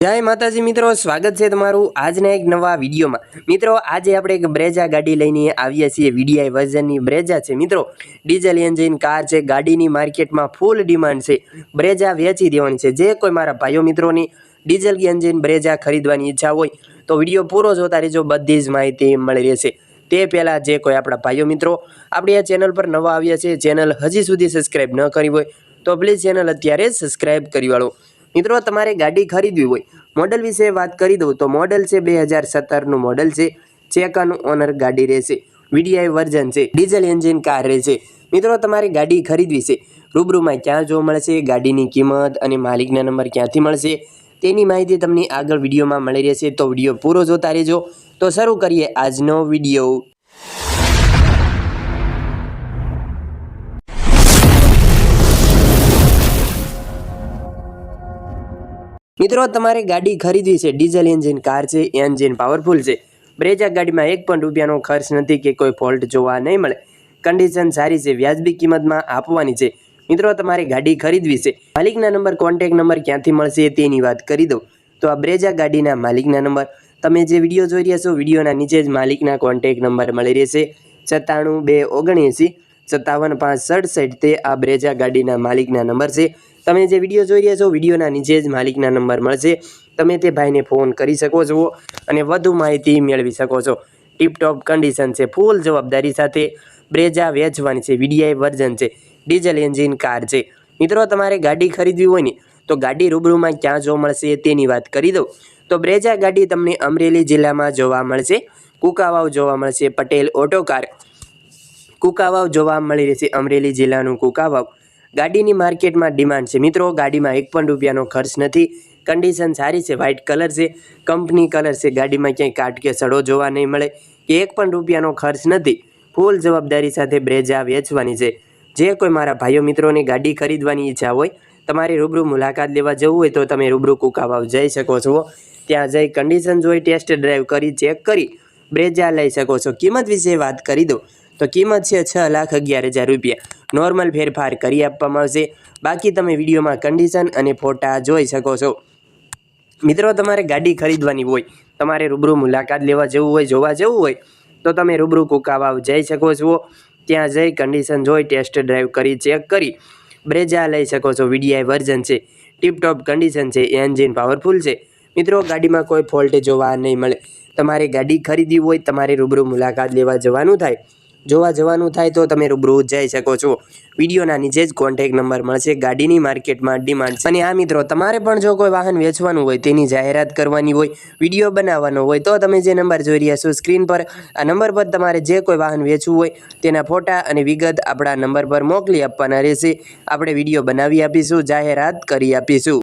જય માતાજી મિત્રો, સ્વાગત છે તમારું આજના એક નવા વિડીયોમાં. મિત્રો, આજે આપણે એક બ્રેજા ગાડી લઈને આવ્યા છીએ, વીડીઆઈ વર્ઝનની બ્રેજા છે. મિત્રો, ડીઝલ એન્જિન કાર છે, ગાડીની માર્કેટમાં ફૂલ ડિમાન્ડ છે. બ્રેજા વેચી દેવાની છે. જે કોઈ મારા ભાઈઓ મિત્રોની ડીઝલ એન્જિન બ્રેજા ખરીદવાની ઈચ્છા હોય, તો વીડિયો પૂરો જોતા રહેજો. બધી જ માહિતી મળી રહેશે. તે પહેલાં જે કોઈ આપણા ભાઈઓ મિત્રો આપણી આ ચેનલ પર નવા આવ્યા છે, ચેનલ હજી સુધી સબસ્ક્રાઈબ ન કરી હોય, તો પ્લીઝ ચેનલ અત્યારે સબસ્ક્રાઈબ કરી વાળો. મિત્રો, તમારે ગાડી ખરીદવી હોય મોડલ વિશે વાત કરી દઉં તો મોડલ છે બે હજાર સત્તરનું મોડલ છે. ચેકાનું ઓનર ગાડી રહેશે. વીડીઆઈ વર્ઝન છે. ડીઝલ એન્જિન કાર રહેશે. મિત્રો, તમારે ગાડી ખરીદવી છે. રૂબરૂમાં ક્યાં જોવા મળશે? ગાડીની કિંમત અને માલિકના નંબર ક્યાંથી મળશે? તેની માહિતી તમને આગળ વિડીયોમાં મળી રહેશે. તો વીડિયો પૂરો જોતા રહેજો. તો શરૂ કરીએ આજનો વીડિયો. મિત્રો, તમારે ગાડી ખરીદવી છે. ડીઝલ એન્જિન કાર છે, એન્જિન પાવરફુલ છે. બ્રેજા ગાડીમાં એક પણ રૂપિયાનો ખર્ચ નથી કે કોઈ ફોલ્ટ જોવા નહીં મળે. કન્ડિશન સારી છે, વ્યાજબી કિંમતમાં આપવાની છે. મિત્રો, તમારે ગાડી ખરીદવી છે. માલિકના નંબર કોન્ટેક નંબર ક્યાંથી મળશે તેની વાત કરી દઉં. તો આ બ્રેજા ગાડીના માલિકના નંબર. તમે જે વીડિયો જોઈ રહ્યા છો, વિડીયોના નીચે જ માલિકના કોન્ટેક નંબર મળી રહેશે. સત્તાણું બે ઓગણએંસી, સત્તાવન પાંચ સડસઠ તે આ બ્રેજા ગાડીના માલિકના નંબર છે. તમે જે વીડિયો જોઈ રહ્યા છો, વિડીયોના નીચે જ માલિકના નંબર મળશે. તમે તે ભાઈને ફોન કરી શકો છો અને વધુ માહિતી મેળવી શકો છો. ટીપટોપ કન્ડિશન છે ફૂલ જવાબદારી સાથે. બ્રેજા વેચવાની છે વીડીઆઈ વર્ઝન છે ડીઝલ એન્જિન કાર છે. મિત્રો, તમારે ગાડી ખરીદવી હોય ને, તો ગાડી રૂબરૂમાં ક્યાં જોવા મળશે તેની વાત કરી દઉં. તો બ્રેજા ગાડી તમને અમરેલી જિલ્લામાં જોવા મળશે. કુકાવાવ જોવા મળશે, પટેલ ઓટો કાર. કુકાવાવ જોવા મળી રહેશે અમરેલી જિલ્લાનું કુકાવાવ. ગાડીની માર્કેટમાં ડિમાન્ડ છે. મિત્રો, ગાડીમાં એક પણ રૂપિયાનો ખર્ચ નથી. કન્ડિશન સારી છે વ્હાઇટ કલર છે. કંપની કલર છે, ગાડીમાં ક્યાંય કાટ કે સડો જોવા નહીં મળે. કે એક પણ રૂપિયાનો ખર્ચ નથી. ફૂલ જવાબદારી સાથે બ્રેજા વેચવાની છે. જે કોઈ મારા ભાઈઓ મિત્રોની ગાડી ખરીદવાની ઈચ્છા હોય, તમારે રૂબરૂ મુલાકાત લેવા જવું હોય તો તમે રૂબરૂ કુકાવાવ જઈ શકો છો. ત્યાં જઈ કન્ડિશન જોઈ ટેસ્ટ ડ્રાઈવ કરી ચેક કરી બ્રેજા લઈ શકો છો. કિંમત વિશે વાત કરી દઉં. તો કિંમત છે છ લાખ અગિયાર હજાર રૂપિયા. નોર્મલ ફેરફાર કરી આપવામાં આવશે. બાકી તમે વિડીયોમાં કન્ડિશન અને ફોટા જોઈ શકો છો. મિત્રો, તમારે ગાડી ખરીદવાની હોય, તમારે રૂબરૂ મુલાકાત લેવા જવું હોય, જોવા જવું હોય, તો તમે રૂબરૂ કુકાવાવ જઈ શકો છો. ત્યાં જઈ કન્ડિશન જોઈ ટેસ્ટ ડ્રાઈવ કરી ચેક કરી, બ્રેજા લઈ શકો છો. વીડીઆઈ વર્ઝન છે. ટીપટોપ કન્ડિશન છે. એન્જિન પાવરફુલ છે. મિત્રો, ગાડીમાં કોઈ ફોલ્ટ જોવા નહીં મળે. તમારે ગાડી ખરીદવી હોય, તમારે રૂબરૂ મુલાકાત લેવા જવાનું થાય. જોવા જવાનું થાય તો તમે રૂબરૂ જઈ શકો છો. વિડીયોના નીચે જ કોન્ટેક નંબર મળશે. ગાડીની માર્કેટમાં ડિમાન્ડ અને આ મિત્રો, તમારે પણ જો કોઈ વાહન વેચવાનું હોય, તેની જાહેરાત કરવાની હોય, વીડિયો બનાવવાનો હોય, તો તમે જે નંબર જોઈ રહ્યા છો સ્ક્રીન પર, આ નંબર પર તમારે જે કોઈ વાહન વેચવું હોય, તેના ફોટા અને વિગત આપણા નંબર પર મોકલી આપવાના રહેશે. આપણે વીડિયો બનાવી આપીશું, જાહેરાત કરી આપીશું.